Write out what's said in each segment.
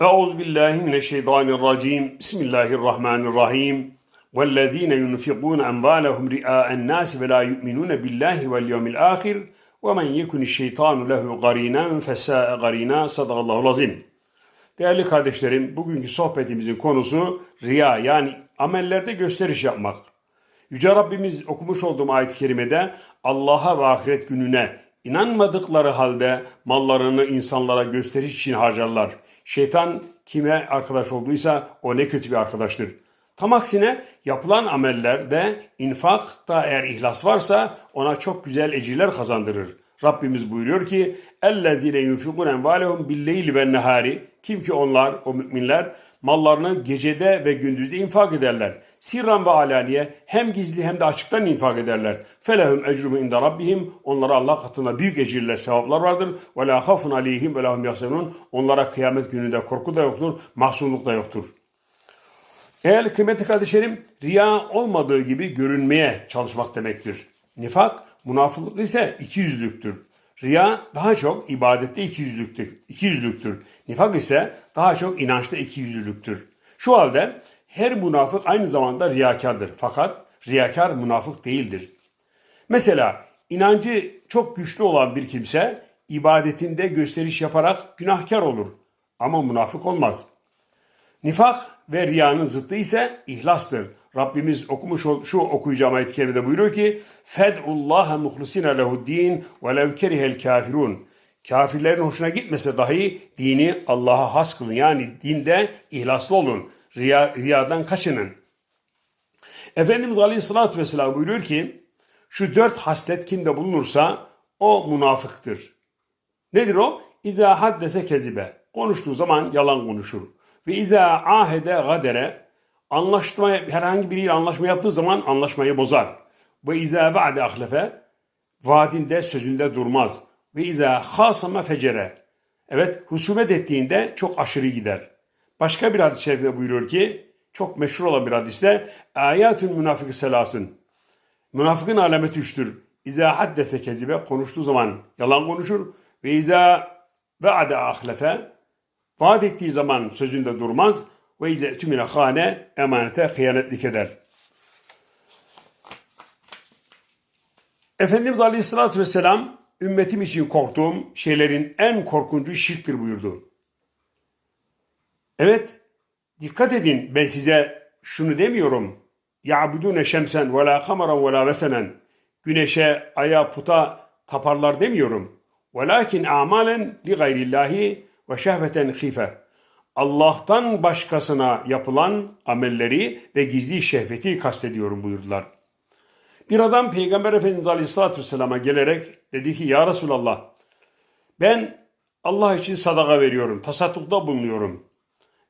Euzu billahi mineşşeytanirracim. Bismillahirrahmanirrahim. Vellezine yunfikun envalahum ri'a'en nas ve la yu'minun billahi vel yevmil ahir. Ve men yekun şeytanu lehu qarinen fesa'a qarina. Sadakallahu azim. Değerli kardeşlerim, bugünkü sohbetimizin konusu riya yani amellerde gösteriş yapmak. Yüce Rabbimiz okumuş olduğum ayet-i kerimede Allah'a ve ahiret gününe inanmadıkları halde mallarını insanlara gösteriş için harcarlar.'' Şeytan kime arkadaş olduysa o ne kötü bir arkadaştır. Tam aksine yapılan amellerde infak da eğer ihlas varsa ona çok güzel ecirler kazandırır. Rabbimiz buyuruyor ki اَلَّذ۪ينَ يُنْفِقُونَ اَنْوَالَهُمْ بِالْلَيْلِ وَالنَّهَارِ Kim ki onlar, o müminler mallarını gecede ve gündüzde infak ederler. Sirran ve alaniye hem gizli hem de açıktan infak ederler. Felehum ecrumu inde rabbihim. Onlara Allah katında büyük ecirler, sevaplar vardır. Ve la hafun aleyhim ve lahum yahsenun. Onlara kıyamet gününde korku da yoktur, mahzunluk da yoktur. Eğer kıymetli kardeşlerim riya olmadığı gibi görünmeye çalışmak demektir. Nifak, münafıklık ise ikiyüzlüktür. Riya daha çok ibadette ikiyüzlüktür. ikiyüzlüktür. Nifak ise daha çok inançta ikiyüzlülüktür. Şu halde her münafık aynı zamanda riyakardır. Fakat riyakar münafık değildir. Mesela inancı çok güçlü olan bir kimse ibadetinde gösteriş yaparak günahkar olur. Ama münafık olmaz. Nifak ve riyanın zıttı ise ihlastır. Rabbimiz okumuş ol- şu okuyacağım ayet-i kerimede buyuruyor ki Fed'ullaha muhlisine lehuddin ve lev kerihel kafirun. Kafirlerin hoşuna gitmese dahi dini Allah'a has kılın. Yani dinde ihlaslı olun. Riya, riyadan kaçının. Efendimiz Aleyhisselatü Vesselam buyuruyor ki şu dört haslet kimde bulunursa o münafıktır. Nedir o? İza haddese kezibe. Konuştuğu zaman yalan konuşur. Ve iza ahede gadere. Anlaşma, herhangi biriyle anlaşma yaptığı zaman anlaşmayı bozar. Ve iza vaade ahlefe. Vaadinde sözünde durmaz. Ve iza hasama fecere. Evet husumet ettiğinde çok aşırı gider. Başka bir hadis-i şerifte buyuruyor ki çok meşhur olan bir hadiste ayatün münafıkı selasın. Münafıkın alameti üçtür. İza haddese kezibe konuştuğu zaman yalan konuşur ve iza vaade ahlefe vaat ettiği zaman sözünde durmaz ve iza tümine hane emanete hıyanetlik eder. Efendimiz Aleyhisselatü Vesselam ümmetim için korktuğum şeylerin en korkuncu şirktir buyurdu. Evet, dikkat edin ben size şunu demiyorum. Ya'budune şemsen ve la kameran ve la vesenen. Güneşe, aya, puta taparlar demiyorum. Velakin amalen li gayrillahi ve şehveten khife. Allah'tan başkasına yapılan amelleri ve gizli şehveti kastediyorum buyurdular. Bir adam Peygamber Efendimiz Aleyhisselatü Vesselam'a gelerek dedi ki Ya Resulallah ben Allah için sadaka veriyorum, tasaddukta bulunuyorum.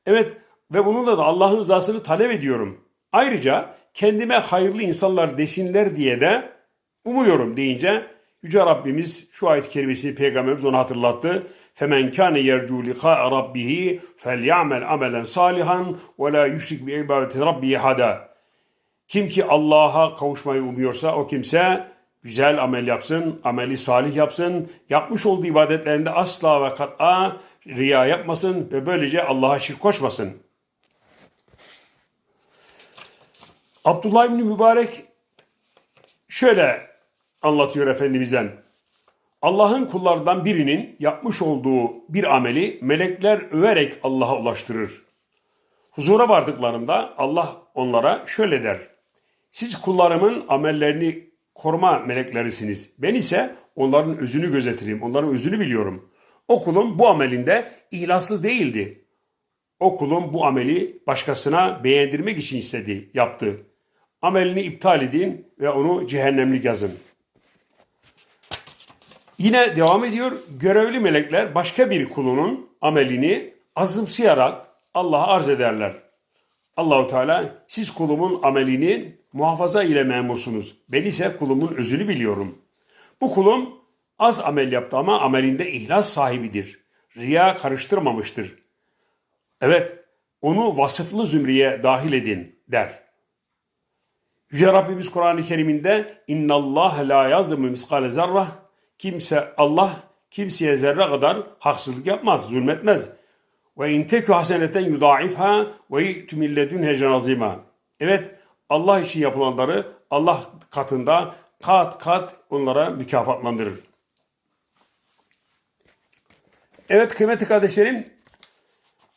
Evet ve bununla da Allah'ın rızasını talep ediyorum. Ayrıca kendime hayırlı insanlar desinler diye de umuyorum deyince Yüce Rabbimiz şu ayet-i kerimesini Peygamberimiz ona hatırlattı. فَمَنْ كَانَ يَرْجُوا لِقَاءَ رَبِّهِ فَلْيَعْمَلْ عَمَلًا صَالِحًا وَلَا يُشْرِكْ بِعِبَادَةِ رَبِّهِ حَدًا Kim ki Allah'a kavuşmayı umuyorsa o kimse güzel amel yapsın, ameli salih yapsın, yapmış olduğu ibadetlerinde asla ve kat'a riya yapmasın ve böylece Allah'a şirk koşmasın. Abdullah İbni Mübarek şöyle anlatıyor Efendimiz'den. Allah'ın kullarından birinin yapmış olduğu bir ameli melekler överek Allah'a ulaştırır. Huzura vardıklarında Allah onlara şöyle der. Siz kullarımın amellerini koruma meleklerisiniz. Ben ise onların özünü gözetirim, onların özünü biliyorum. O kulum bu amelinde ihlaslı değildi. O kulum bu ameli başkasına beğendirmek için istedi, yaptı. Amelini iptal edin ve onu cehennemlik yazın. Yine devam ediyor. Görevli melekler başka bir kulunun amelini azımsayarak Allah'a arz ederler. Allahu Teala siz kulumun amelini muhafaza ile memursunuz. Ben ise kulumun özünü biliyorum. Bu kulum az amel yaptı ama amelinde ihlas sahibidir. Riya karıştırmamıştır. Evet, onu vasıflı zümreye dahil edin der. Yüce Rabbimiz Kur'an-ı Kerim'inde inna Allah la yazlimu miskale zerrah kimse Allah kimseye zerre kadar haksızlık yapmaz, zulmetmez. Ve in teku haseneten yudaifha ve yi'tu min ledunhe ecren azima. Evet Allah için yapılanları Allah katında kat kat onlara mükafatlandırır. Evet kıymetli kardeşlerim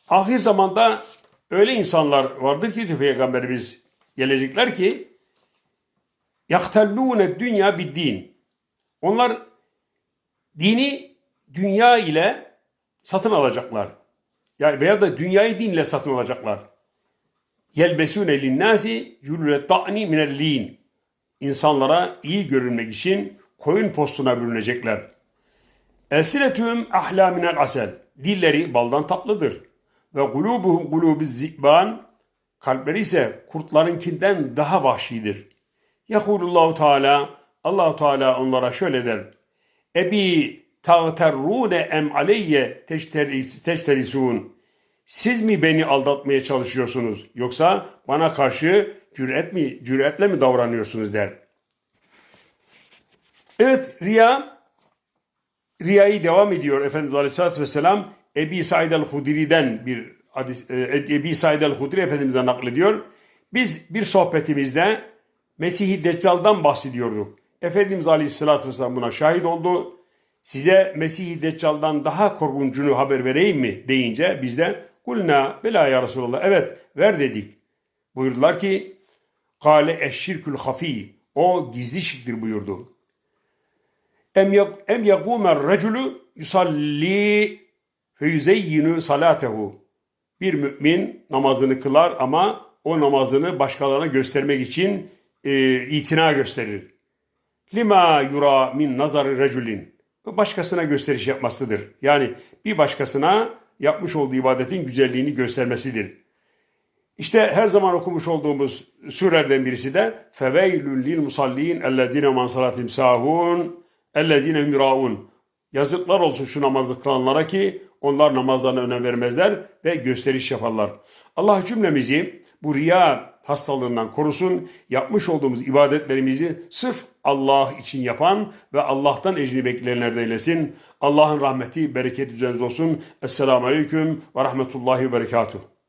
ahir zamanda öyle insanlar vardır ki Peygamberimiz gelecekler ki yahtellûne dünya bir din. Onlar dini dünya ile satın alacaklar. Ya veya da dünyayı dinle satın alacaklar. Yelbesûne linnâsi cülüle ta'ni minellîn. İnsanlara iyi görünmek için koyun postuna bürünecekler. Elsinetühüm ahlâ minel asel. Dilleri baldan tatlıdır. Ve gulubuhum gulubiz zibban. Kalpleri ise kurtlarınkinden daha vahşidir. Yahulullahu Teala Allahu Teala onlara şöyle der. Ebi tağterrune em aleyye teşteri- teşterisun. Siz mi beni aldatmaya çalışıyorsunuz yoksa bana karşı cüret mi cüretle mi davranıyorsunuz der. Evet riya riyayı devam ediyor Efendimiz Aleyhisselatü Vesselam Ebi Said el-Hudri'den bir hadis, e, Ebi Said el-Hudri Efendimiz'e naklediyor. Biz bir sohbetimizde Mesih-i Deccal'dan bahsediyorduk. Efendimiz Aleyhisselatü Vesselam buna şahit oldu. Size Mesih-i Deccal'dan daha korkuncunu haber vereyim mi deyince biz de kulna bela ya Resulallah evet ver dedik. Buyurdular ki Kale eşşirkül hafi o gizli şirktir buyurdu. Em yak em yakumer reculu yusalli fe yuzeyyinu salatehu. Bir mümin namazını kılar ama o namazını başkalarına göstermek için e, itina gösterir. Lima yura min nazarı reculin. Başkasına gösteriş yapmasıdır. Yani bir başkasına yapmış olduğu ibadetin güzelliğini göstermesidir. İşte her zaman okumuş olduğumuz surelerden birisi de feveylül lil musallin ellezine man salatim sahun ellezine yuraun. Yazıklar olsun şu namazı kılanlara ki onlar namazlarına önem vermezler ve gösteriş yaparlar. Allah cümlemizi bu riya hastalığından korusun. Yapmış olduğumuz ibadetlerimizi sırf Allah için yapan ve Allah'tan ecrini bekleyenlerden eylesin. Allah'ın rahmeti, bereketi üzerinize olsun. Esselamu Aleyküm ve Rahmetullahi ve Berekatuhu.